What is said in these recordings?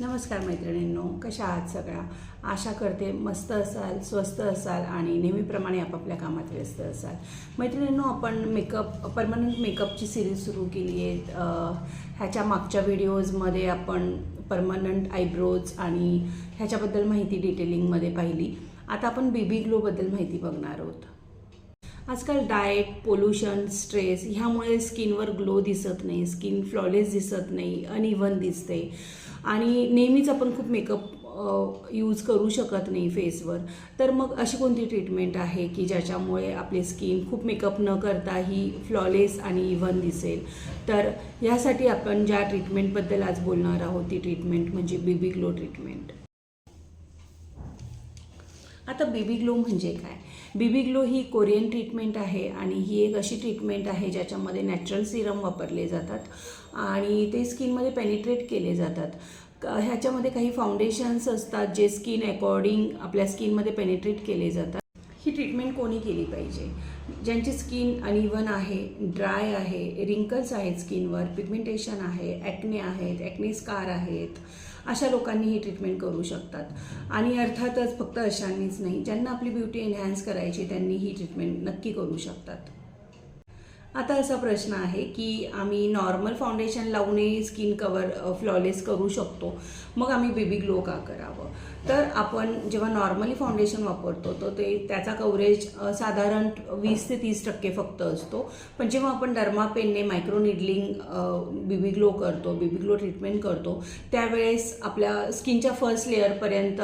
नमस्कार मैत्रिणींनो कशा आहात सगळ्या? आशा करते मस्त असाल स्वस्त असाल आणि नेहमीप्रमाणे आपापल्या कामात व्यस्त असाल. मैत्रिणींनो आपण मेकअप परमनंट मेकअपची सिरीज सुरू केली आहे. ह्याच्या मागच्या व्हिडिओजमध्ये आपण परमनंट आयब्रोज आणि ह्याच्याबद्दल माहिती डिटेलिंगमध्ये पाहिली. आता आपण बेबी ग्लोबद्दल माहिती बघणार आहोत. आजकाल डाएट पोल्युशन स्ट्रेस ह्यामुळे स्किनवर ग्लो दिसत नाही स्किन फ्लॉलेस दिसत नाही अनइव्हन दिसते. आणि नेहमीच आपण खूप मेकअप यूज करू शकत नाही फेसवर. तर मग अशी कोणती ट्रीटमेंट आहे की ज्याच्यामुळे आपली स्किन खूप मेकअप न करताही फ्लॉलेस आणि इव्हन दिसेल? तर ह्यासाठी आपण ज्या ट्रीटमेंटबद्दल आज बोलणार आहोत ती ट्रीटमेंट म्हणजे बेबी ग्लो ट्रीटमेंट आता बेबी ग्लो म्हणजे काय? बेबी ग्लो ही कोरियन ट्रीटमेंट आहे आणि ही एक अशी ट्रीटमेंट आहे ज्याच्यामध्ये नॅचरल सिरम वापरले जातात आणि ते स्किनमध्ये पेनिट्रेट केले जातात. ह्याच्यामध्ये काही फाउंडेशन्स असतात जे स्किन अकॉर्डिंग आपल्या स्किनमध्ये पेनिट्रेट केले जातात. ही ट्रीटमेंट कोणी केली पाहिजे? ज्यांची स्किन अनइवन आहे ड्राय आहे रिंकल्स आहेत स्किनवर पिगमेंटेशन आहे ॲक्ने आहेत ॲक्ने स्कार आहेत अशा लोकांनी ही ट्रीटमेंट करू शकतात. आणि अर्थातच फक्त अशांनीच नाही ज्यांना आपली ब्युटी एनहॅन्स करायची त्यांनी ही ट्रीटमेंट नक्की करू शकतात. आता असा प्रश्न आहे की आम्ही नॉर्मल फाउंडेशन लावूनही स्किन कवर फ्लॉलेस करू शकतो. मग आम्ही बेबी ग्लो का करावं? तर आपण जेव्हा नॉर्मली फाउंडेशन वापरतो तर ते त्याचा कव्हरेज साधारण वीस ते तीस टक्के फक्त असतो. पण जेव्हा आपण डर्मा पेनने मायक्रो निडलिंग बेबी ग्लो करतो बेबी ग्लो ट्रीटमेंट करतो त्यावेळेस आपल्या स्किनच्या फर्स्ट लेअरपर्यंत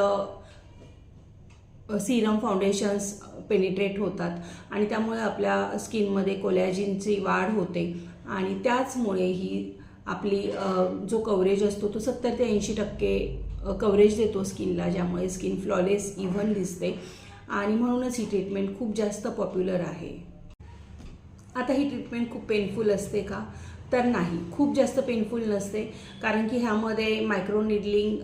सीरम फाउंडेशन्स पेनिट्रेट होतात. आणि त्यामुळे आपल्या स्किनमध्ये कोलॅजिनची वाढ होते. आणि त्याचमुळे ही आपली जो कव्हरेज असतो तो सत्तर ते ऐंशी टक्के कव्हरेज देतो स्किनला ज्यामुळे स्किन फ्लॉलेस इव्हन दिसते. आणि म्हणूनच ही ट्रीटमेंट खूप जास्त पॉप्युलर आहे. आता ही ट्रीटमेंट खूप पेनफुल असते का? तर नाही. खूप जास्त पेनफुल नसते. कारण की ह्यामध्ये मायक्रो निडलिंग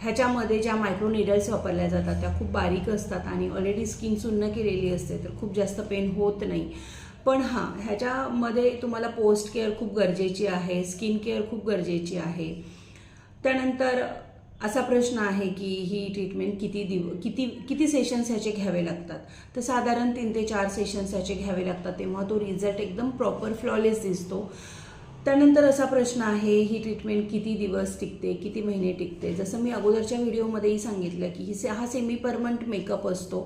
ह्याच्यामध्ये ज्या मायक्रो निडल्स वापरल्या जातात त्या खूप बारीक असतात आणि ऑलरेडी स्किन सुन्न केलेली असते तर खूप जास्त पेन होत नाही. पण हां ह्याच्यामध्ये तुम्हाला पोस्ट केअर खूप गरजेची आहे स्किन केअर खूप गरजेची आहे. त्यानंतर असा प्रश्न आहे की ही ट्रीटमेंट किती दिव किती किती सेशन्स ह्याचे घ्यावे लागतात? तर साधारण तीन ते चार सेशन्स ह्याचे घ्यावे लागतात तेव्हा तो रिझल्ट एकदम प्रॉपर फ्लॉलेस दिसतो. त्यानंतर असा प्रश्न आहे ही ट्रीटमेंट किती दिवस टिकते किती महिने टिकते? जसं मी अगोदरच्या व्हिडिओमध्येही सांगितलं की ही से हा सेमी परमनंट मेकअप असतो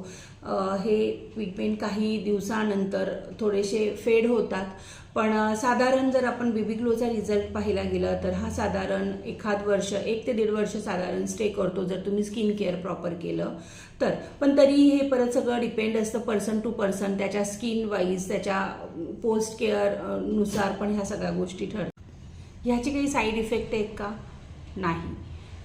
हे ट्रीटमेंट काही दिवसानंतर थोडेसे फेड होतात. पण साधारण जर आपण बेबी ग्लोचा रिझल्ट पाहायला गेला तर हा साधारण एखाद वर्ष एक ते दीड वर्ष साधारण स्टे करतो जर तुम्ही स्किन केअर प्रॉपर केलं तर. पण तरी हे परत सगळं डिपेंड असतं पर्सन टू पर्सन त्याच्या स्किन वाईज त्याच्या पोस्ट केअरनुसार पण ह्या सगळ्या गोष्टी ठरतात. ह्याचे काही साईड इफेक्ट आहेत का? नाही.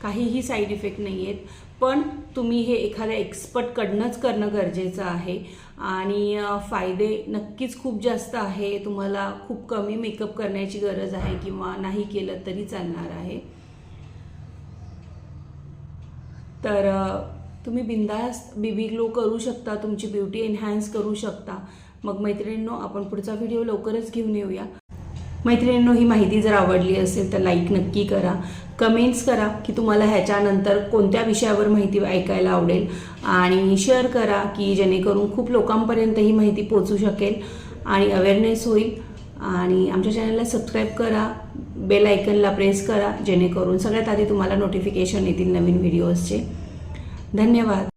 काहीही साईड इफेक्ट नाही आहेत. पण तुम्ही हे एखाद्या एक्सपर्टकडनंच करणं गरजेचं आहे. आणि फायदे नक्कीच खूप जास्त आहे. तुम्हाला खूप कमी मेकअप करण्याची गरज आहे किंवा नाही केलं तरी चालणार आहे. तर तुम्ही बिंदास बीबी ग्लो करू शकता तुमची ब्युटी एन्हान्स करू शकता. मग मैत्रिणींनो आपण पुढचा व्हिडिओ लवकरच घेऊन येऊया. मैत्रिणींनो ही माहिती जर आवडली असेल तर लाईक नक्की करा. कमेंट्स करा की तुम्हाला ह्याच्यानंतर कोणत्या विषयावर माहिती ऐकायला आवडेल. आणि शेअर करा की जेणेकरून खूप लोकांपर्यंत ही माहिती पोचू शकेल आणि अवेअरनेस होईल. आणि आमच्या चॅनलला सबस्क्राईब करा. बेल आयकनला प्रेस करा. जेणेकरून सगळ्यात आधी तुम्हाला नोटिफिकेशन येतील नवीन व्हिडिओजचे धन्यवाद.